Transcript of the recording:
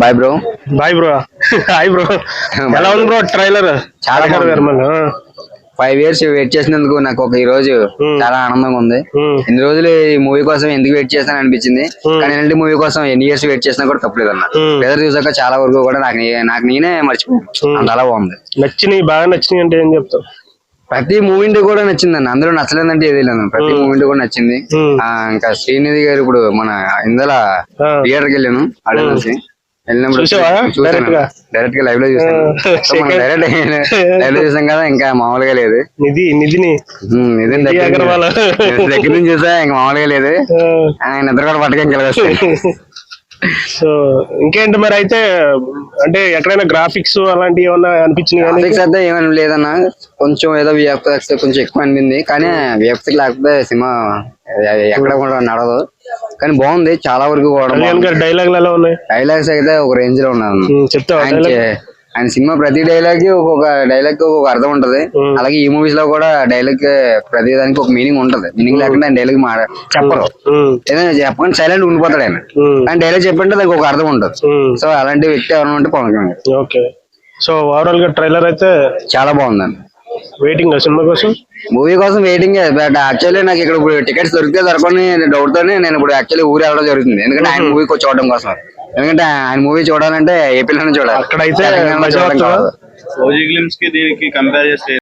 Bye bro bye bro hi bro ఎలా ఉంది bro trailer చాలా ఫైవ్ ఇయర్స్ వెయిట్ చేసినందుకు నాకు ఒక ఈ రోజు Hmm. చాలా ఆనందంగా ఉంది. Hmm. ఇన్ని రోజులు ఈ మూవీ కోసం ఎందుకు వెయిట్ చేస్తాను అనిపించింది. Hmm. కానీ ఇలాంటి మూవీ కోసం ఎన్ని ఇయర్స్ వెయిట్ చేసినా కూడా తప్పలేదు అన్న. వెదర్ చూసాక చాలా వరకు కూడా నాకు నాకు నేనే మర్చిపోయాను. అంత అలా బాగుంది. నచ్చినాయి బాగా నచ్చినాయి అంటే ఏం చెప్తావు? ప్రతి మూవీ కూడా నచ్చింది అన్న అందులో నచ్చలేదంటే ఏది లేదు ప్రతి. మూవీ కూడా నచ్చింది. ఇంకా శ్రీనిధి గారు ఇప్పుడు మన ఇందులో. థియేటర్కి వెళ్ళాను ఆడియన్స్ వెళ్ళినప్పుడు? డైరెక్ట్గా లైవ్లో చూసాను. ఆ, సో మనం second- డైరెక్ట్ లైవ్లో చూసాం కదా ఇంకా మామూలుగా లేదు. నిధి నిధిని. దగ్గర దగ్గర నుంచి చూసా ఇంకా మామూలుగా లేదు. ఆయన ఇద్దరు కూడా పట్టుకొని గెలవస్తాయి సో ఇంకేంటి మరి అయితే అంటే ఎక్కడైనా గ్రాఫిక్స్ అలాంటివి ఏమన్నా అనిపించినాయి అయితే ఏమీ లేదన్న. కొంచెం ఏదో విఎఫ్ఎక్స్ కొంచెం ఎక్కువ అనిపింది. కానీ విఎఫ్ఎక్స్ లేకపోతే సినిమా ఎక్కడ కూడా నడదు కానీ బాగుంది. చాలా వరకు కూడా డైలాగులు ఎలా ఉన్నాయి? డైలాగ్స్ అయితే ఒక రేంజ్లో ఉన్నాను ఉమ్, చెప్తావా ఆయన సినిమా ప్రతి డైలాగ్కి ఒక్కొక్క డైలాగ్కి ఒక్కొక్క అర్థం ఉంటది. అలాగే ఈ మూవీస్లో కూడా డైలాగ్ ప్రతి దానికి ఒక మీనింగ్ ఉంటది. మీనింగ్ లేకుండా ఆయన డైలాగ్ చెప్పరు. ఏదైనా చెప్పకుండా సైలెంట్ ఉండిపోతాడు ఆయన. ఆయన డైలాగ్ చెప్పంటే దానికి ఒక అర్థం ఉంటుంది. సో అలాంటి వ్యక్తి ఎవరైనా ఉంటే పవన్ కళ్యాణ్. ఓకే. సో ఓవరాల్గా ట్రైలర్ అయితే చాలా బాగుందండి. వెయిటింగ్ సినిమా కోసం? మూవీ కోసం వెయిటింగ్. బట్ యాక్చువల్లీ నాకు ఇక్కడ టికెట్స్ దొరికితే దొరకని డౌట్ తోనే నేను ఇప్పుడు యాక్చువల్లీ ఊరు వెళ్ళడం జరుగుతుంది. ఎందుకంటే ఆయన మూవీ చూడడం కోసం. ఎందుకంటే ఆయన మూవీ చూడాలంటే ఏపీలోనే చూడాలి అక్కడైతే తెలంగాణలో మజా చూడడం వస్తుందా? కాదు. ఓజీ గ్లిమ్స్కి దీనికి కంపేర్ చేస్తే